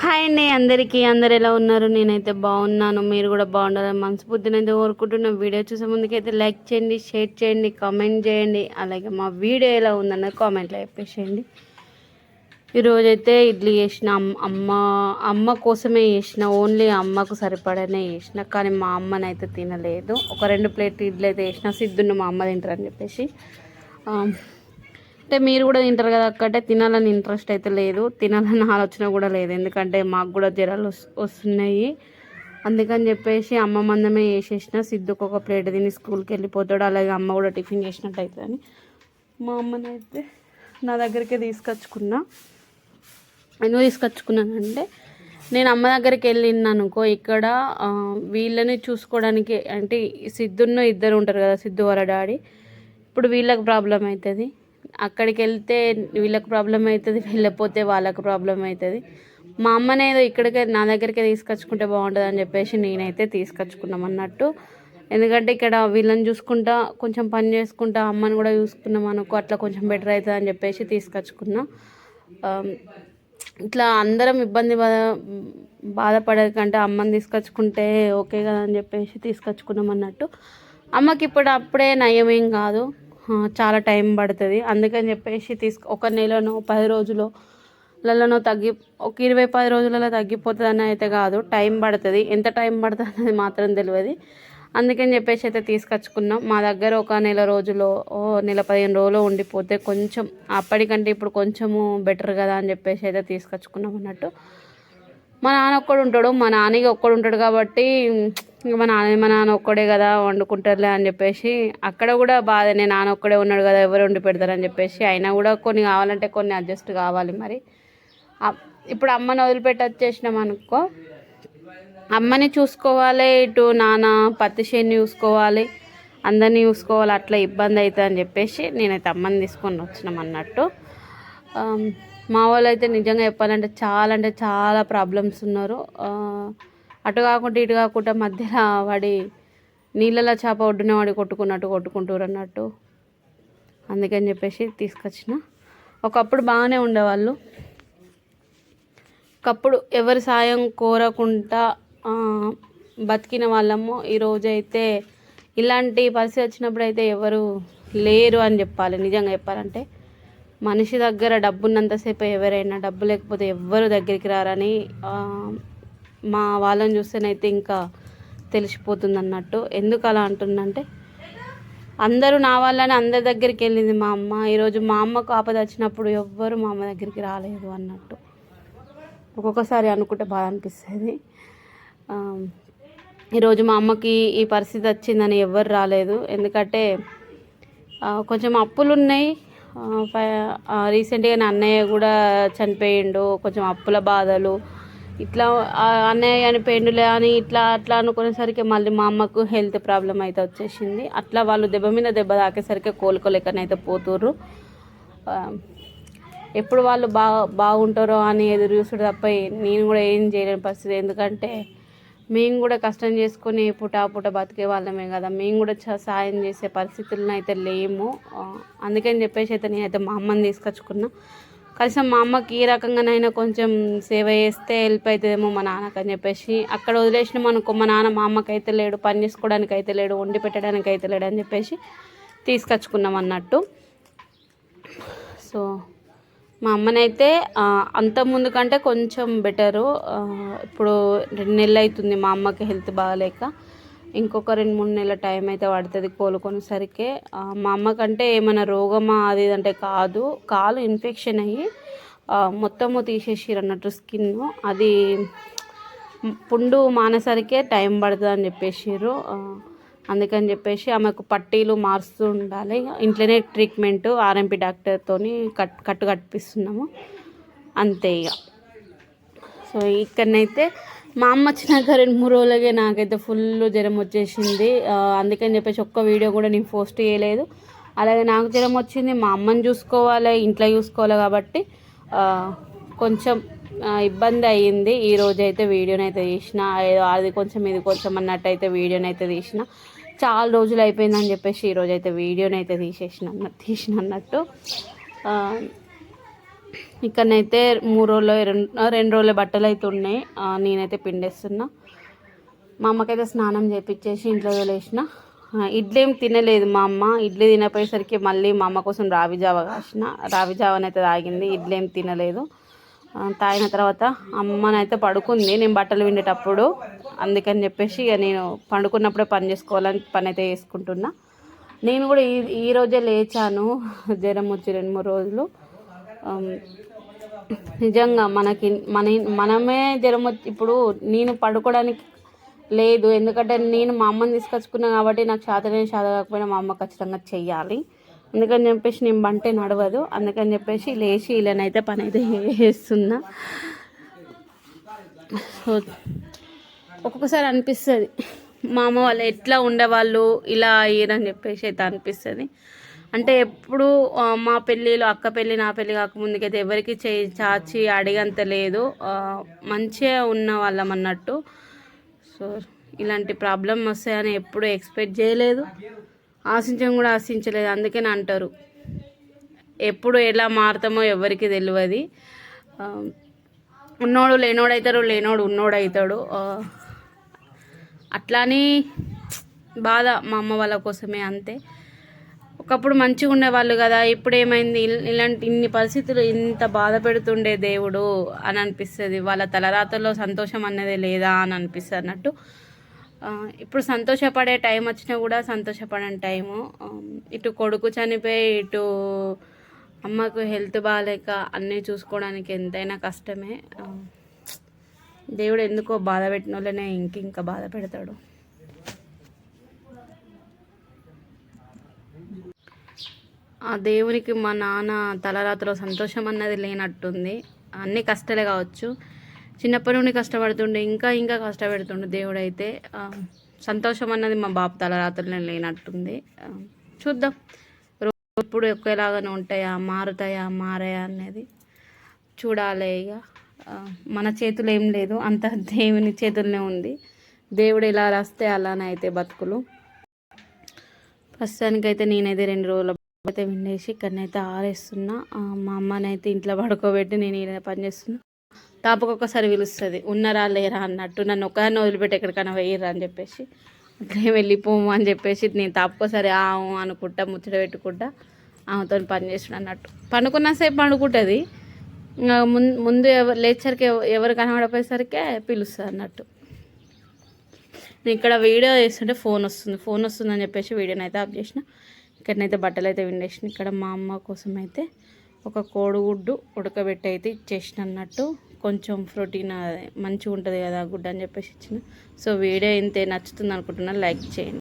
Hi అండి అందరికీ. అందరు ఎలా ఉన్నారు? నేనైతే బాగున్నాను. మీరు కూడా బాగుండాలని మనస్ఫూర్తిని అయితే కోరుకుంటున్న. వీడియో చూసే ముందుకైతే లైక్ చేయండి షేర్ చేయండి కామెంట్ చేయండి. అలాగే మా వీడియో ఎలా ఉందన్నది కామెంట్లో చెప్పేసేయండి. ఈరోజైతే ఇడ్లీ చేసిన అమ్మ అమ్మ కోసమే చేసిన ఓన్లీ అమ్మకు సరిపడనే చేసిన. కానీ మా అమ్మనైతే తినలేదు. ఒక రెండు ప్లేట్ ఇడ్లీ అయితే వేసిన సిద్ధున్న మా అమ్మ తింటారని చెప్పేసి. అంటే మీరు కూడా తింటారు కదా అక్కడే తినాలని ఇంట్రెస్ట్ అయితే లేదు. తినాలని ఆలోచన కూడా లేదు. ఎందుకంటే మాకు కూడా జ్వరాలు వస్తున్నాయి. అందుకని చెప్పేసి అమ్మ మందమే వేసేసిన సిద్ధుకు ఒక ప్లేట్ తిని స్కూల్కి వెళ్ళిపోతాడు. అలాగే అమ్మ కూడా టిఫిన్ చేసినట్టు అవుతుంది మా అమ్మనైతే నా దగ్గరికే తీసుకొచ్చుకున్నా. ఎందుకు తీసుకొచ్చుకున్నానంటే నేను అమ్మ దగ్గరికి వెళ్ళిన అనుకో ఇక్కడ వీళ్ళని చూసుకోవడానికి అంటే సిద్ధున్న ఇద్దరు ఉంటారు కదా సిద్ధు వాళ్ళ డాడీ. ఇప్పుడు వీళ్ళకి ప్రాబ్లం అవుతుంది అక్కడికి వెళ్తే వీళ్ళకి ప్రాబ్లం అవుతుంది వెళ్ళకపోతే వాళ్ళకి ప్రాబ్లం అవుతుంది. మా అమ్మనే ఏదో ఇక్కడికే నా దగ్గరికే తీసుకొచ్చుకుంటే బాగుంటుంది అని చెప్పేసి నేనైతే తీసుకొచ్చుకున్నాం అన్నట్టు. ఎందుకంటే ఇక్కడ వీళ్ళని చూసుకుంటా కొంచెం పని చేసుకుంటా అమ్మని కూడా చూసుకున్నాం అనుకో అట్లా కొంచెం బెటర్ అవుతుంది అని చెప్పేసి తీసుకొచ్చుకున్నా. ఇట్లా అందరం ఇబ్బంది బాధ బాధపడకంటే అమ్మని తీసుకొచ్చుకుంటే ఓకే కదా అని చెప్పేసి తీసుకొచ్చుకున్నాం అన్నట్టు. అమ్మకి ఇప్పుడు అప్పుడే ఏం కాదు. చాలా టైం పడుతుంది. అందుకని చెప్పేసి తీసుకు ఒక నెలనో పది రోజులో లలో తగ్గి ఒక ఇరవై పది రోజులలో తగ్గిపోతుందని అయితే కాదు. టైం పడుతుంది. ఎంత టైం పడుతుంది అనేది మాత్రం తెలియదు అందుకని చెప్పేసి అయితే తీసుకొచ్చుకున్నాం. మా దగ్గర ఒక నెల రోజులు ఓ నెల పదిహేను రోజులు ఉండిపోతే కొంచెం అప్పటికంటే ఇప్పుడు కొంచెము బెటర్ కదా అని చెప్పేసి అయితే తీసుకొచ్చుకున్నాం అన్నట్టు. మా నాన్న ఒక్కడు ఉంటాడు మా నాన్నకి ఒక్కడు ఉంటాడు కాబట్టి ఇంకా మా నాన్న మా నాన్న ఒక్కడే కదా వండుకుంటారులే అని చెప్పేసి అక్కడ కూడా బాధనే నాన్న ఒక్కడే ఉన్నాడు కదా ఎవరు వండి పెడతారని చెప్పేసి అయినా కూడా కొన్ని కావాలంటే కొన్ని అడ్జస్ట్ కావాలి మరి. ఇప్పుడు అమ్మని వదిలిపెట్టి వచ్చేసినాం అనుకో అమ్మని చూసుకోవాలి ఇటు నాన్న పత్తి చేను చూసుకోవాలి అందరినీ చూసుకోవాలి అట్లా ఇబ్బంది అవుతుంది అని చెప్పేసి నేనైతే అమ్మని తీసుకొని వచ్చినాం అన్నట్టు. మా వాళ్ళు అయితే నిజంగా చెప్పాలంటే చాలా అంటే చాలా ప్రాబ్లమ్స్ ఉన్నారు. అటు కాకుండా ఇటు కాకుండా మధ్యలో వాడి నీళ్ళలో చేప ఒడ్డున వాడి కొట్టుకున్నట్టు కొట్టుకుంటారు అన్నట్టు. అందుకని చెప్పేసి తీసుకొచ్చిన. ఒకప్పుడు బాగానే ఉండేవాళ్ళు. ఒకప్పుడు ఎవరి సాయం కోరకుండా బతికిన వాళ్ళము. ఈరోజైతే ఇలాంటి పరిస్థితి వచ్చినప్పుడు అయితే ఎవరు లేరు అని చెప్పాలి. నిజంగా చెప్పాలంటే మనిషి దగ్గర డబ్బు ఉన్నంతసేపు ఎవరైనా డబ్బు లేకపోతే ఎవ్వరు దగ్గరికి రారని మా వాళ్ళని చూస్తేనైతే ఇంకా తెలిసిపోతుంది అన్నట్టు ఎందుకు అలా అంటుందంటే అందరూ నా వల్లనే అందరి దగ్గరికి వెళ్ళింది మా అమ్మ. ఈరోజు మా అమ్మకు ఆపద వచ్చినప్పుడు ఎవ్వరు మా అమ్మ దగ్గరికి రాలేదు అన్నట్టు. ఒక్కొక్కసారి అనుకుంటే బాధ అనిపిస్తుంది. ఈరోజు మా అమ్మకి ఈ పరిస్థితి వచ్చిందని ఎవ్వరు రాలేదు. ఎందుకంటే కొంచెం అప్పులు ఉన్నాయి రీసెంట్గా నా అన్నయ్య కూడా చనిపోయిండు. కొంచెం అప్పుల బాధలు. ఇట్లా అన్నయ్య అన్నయ్య చనిపోయిండులే అని ఇట్లా అట్లా అనుకునేసరికి మళ్ళీ మా అమ్మకు హెల్త్ ప్రాబ్లం అయితే వచ్చేసింది. అట్లా వాళ్ళు దెబ్బ మీద దెబ్బ తాకేసరికి కోలుకోలేకనైతే పోతుర్రు. ఎప్పుడు వాళ్ళు బాగా బాగుంటారో అని ఎదురు చూసుడు తప్ప నేను కూడా ఏం చేయలేని పరిస్థితి. ఎందుకంటే మేము కూడా కష్టం చేసుకొని పూట పూట బతికే వాళ్ళమే కదా. మేము కూడా చ- సాయం చేసే పరిస్థితులను అయితే లేము అందుకని చెప్పేసి అయితే నేనైతే మా అమ్మని తీసుకొచ్చుకున్నా. కనీసం మా అమ్మకి ఈ రకంగానైనా కొంచెం సేవ చేస్తే హెల్ప్ అవుతుందేమో మా నాన్నకి అని చెప్పేసి అక్కడ వదిలేసినాం అనుకో మా నాన్న మా అమ్మకి అయితే లేడు పని చేసుకోవడానికి అయితే లేడు వండి పెట్టడానికి అయితే లేడు అని చెప్పేసి తీసుకొచ్చుకున్నాం అన్నట్టు. సో మా అమ్మనైతే అంత ముందు కంటే కొంచెం బెటరు. ఇప్పుడు రెండు నెలలు అవుతుంది మా అమ్మకి హెల్త్ బాగాలేక. ఇంకొక రెండు మూడు నెలల టైం అయితే పడుతుంది కోలుకొనేసరికి. మా అమ్మకంటే ఏమైనా రోగమా అది అంటే కాదు. కాలు ఇన్ఫెక్షన్ అయ్యి మొత్తము తీసేసిరు అన్నట్టు స్కిన్. అది పుండు మానేసరికే టైం పడుతుంది అని చెప్పేసిర్రు అందుకని చెప్పేసి ఆమెకు పట్టీలు మారుస్తూ ఉండాలి. ఇంట్లోనే ట్రీట్మెంట్ ఆర్ఎంపీ డాక్టర్తో కట్ కట్టు కట్టిపిస్తున్నాము. అంతే ఇక సో ఇక్కడనైతే మా అమ్మ వచ్చినాక రెండు మూడు రోజులకే నాకైతే ఫుల్ జ్వరం వచ్చేసింది. అందుకని చెప్పేసి ఒక్క వీడియో కూడా నేను పోస్ట్ చేయలేదు. అలాగే నాకు జ్వరం వచ్చింది మా అమ్మని చూసుకోవాలి ఇంట్లో చూసుకోవాలి కాబట్టి కొంచెం ఇబ్బంది అయ్యింది. ఈ రోజు అయితే వీడియోని అయితే తీసిన అది కొంచెం ఇది కొంచెం అన్నట్టు అయితే వీడియోని అయితే తీసిన. చాలా రోజులు అయిపోయిందని చెప్పేసి ఈరోజు అయితే వీడియోని అయితే తీసేసిన తీసిన అన్నట్టు. ఇక్కడనైతే మూడు రోజులు రెండు రెండు రోజుల బట్టలు అయితే ఉన్నాయి నేనైతే పిండేస్తున్నా. మా అమ్మకైతే స్నానం చేపించేసి ఇంట్లో వదిలేసిన. ఇడ్లీ ఏం తినలేదు మా అమ్మ. ఇడ్లీ తినపోయేసరికి మళ్ళీ మా అమ్మ కోసం రావి జావ కాసిన. రావి జావనైతే తాగింది. ఇడ్లీ ఏం తినలేదు. తాగిన తర్వాత అమ్మనైతే పడుకుంది. నేను బట్టలు విండేటప్పుడు అందుకని చెప్పేసి ఇక నేను పండుకున్నప్పుడే పని చేసుకోవాలని పని అయితే చేసుకుంటున్నా. నేను కూడా ఈ ఈ రోజే లేచాను. జ్వరం వచ్చి రెండు మూడు రోజులు. నిజంగా మనకి మన మనమే జ్వరం వచ్చి ఇప్పుడు నేను పడుకోవడానికి లేదు. ఎందుకంటే నేను మా అమ్మని తీసుకొచ్చుకున్నాను కాబట్టి నాకు శాతనే శాత కాకపోయినా మా అమ్మ ఖచ్చితంగా చెయ్యాలి. అందుకని చెప్పేసి నేను బంటే నడవదు. అందుకని చెప్పేసి లేచి ఇలానైతే పని అయితే వేస్తున్నా సో ఒక్కొక్కసారి అనిపిస్తుంది మా అమ్మ వాళ్ళు ఎట్లా ఉండేవాళ్ళు ఇలా అయ్యారని చెప్పేసి అయితే అనిపిస్తుంది. అంటే ఎప్పుడు మా పెళ్ళిలో అక్క పెళ్ళి నా పెళ్ళి కాకముందుకైతే ఎవరికి చేయి చాచి అడిగంత లేదు. మంచిగా ఉన్న వాళ్ళం అన్నట్టు. సో ఇలాంటి ప్రాబ్లం వస్తాయని ఎప్పుడు ఎక్స్పెక్ట్ చేయలేదు. ఆశించడం కూడా ఆశించలేదు అందుకని అంటారు. ఎప్పుడు ఎలా మారుతామో ఎవరికి తెలియదు ఉన్నోడు లేనోడు అవుతాడు లేనోడు ఉన్నోడు అవుతాడు బాధ మా అమ్మ వాళ్ళ కోసమే అంతే. ఒకప్పుడు మంచిగా ఉండేవాళ్ళు కదా ఇప్పుడు ఏమైంది ఇలాంటి ఇన్ని పరిస్థితులు ఇంత బాధ పెడుతుండే దేవుడు అని అనిపిస్తుంది. వాళ్ళ తలరాతల్లో సంతోషం అన్నదే లేదా అని అనిపిస్తుంది అన్నట్టు. ఇప్పుడు సంతోషపడే టైం వచ్చినా కూడా సంతోషపడని టైము. ఇటు కొడుకు చనిపోయి ఇటు అమ్మకు హెల్త్ బాగాలేక అన్నీ చూసుకోవడానికి ఎంతైనా కష్టమే. దేవుడు ఎందుకో బాధ పెట్టిన వాళ్ళనే ఇంక ఇంకా బాధ పెడతాడు. ఆ దేవునికి మా నాన్న తలరాత్రిలో సంతోషం అన్నది లేనట్టుంది. అన్ని కష్టాలే కావచ్చు. చిన్నప్పటి నుండి కష్టపడుతుండే ఇంకా ఇంకా కష్టపెడుతుండే దేవుడు అయితే సంతోషం అన్నది మా బాబు తలరాతలో లేనట్టుంది. చూద్దాం. ఎప్పుడు ఒకేలాగానే ఉంటాయా మారుతాయా మారాయా అనేది చూడాలి ఇక. మన చేతులు ఏం లేదు అంత దేవుని చేతుల్లోనే ఉంది. దేవుడు ఎలా రాస్తే అలానే అయితే బతుకులు. ప్రస్తుతానికైతే నేనైతే రెండు రోజుల అయితే విండేసి ఇక్కడనైతే ఆరేస్తున్నా. మా అమ్మనైతే ఇంట్లో పడుకోబెట్టి నేను ఈయన పని చేస్తున్నా తాపకొకసారి పిలుస్తుంది ఉన్నరా లేరా అన్నట్టు. నన్ను ఒకదాన్ని వదిలిపెట్టి ఎక్కడికైనా వేయరా అని చెప్పేసి. అట్లే వెళ్ళిపోము అని చెప్పేసి నేను తాపకోసారి ఆము అనుకుంటా ముచ్చట పెట్టుకుంటా ఆమెతో పని చేసిన అన్నట్టు. పండుకున్నసేపు పండుకుంటుంది. ఇంకా ముందు ముందు ఎవరు లేచరికి ఎవరు కనబడపోయేసరికి పిలుస్తుంది అన్నట్టు. నేను ఇక్కడ వీడియో చేస్తుంటే ఫోన్ వస్తుంది ఫోన్ వస్తుందని చెప్పేసి వీడియోని అయితే ఆఫ్ చేసిన. ఇక్కడనైతే బట్టలు అయితే విండేసిన. ఇక్కడ మా అమ్మ కోసం అయితే ఒక కోడిగుడ్డు ఉడకబెట్టి అయితే ఇచ్చేసిన అన్నట్టు. కొంచెం ప్రోటీన్ మంచిగా ఉంటుంది కదా గుడ్డ గుడ్డు అని చెప్పేసి ఇచ్చిన. సో వీడియో ఇంతే నచ్చుతుంది అనుకుంటున్నా లైక్ చేయండి.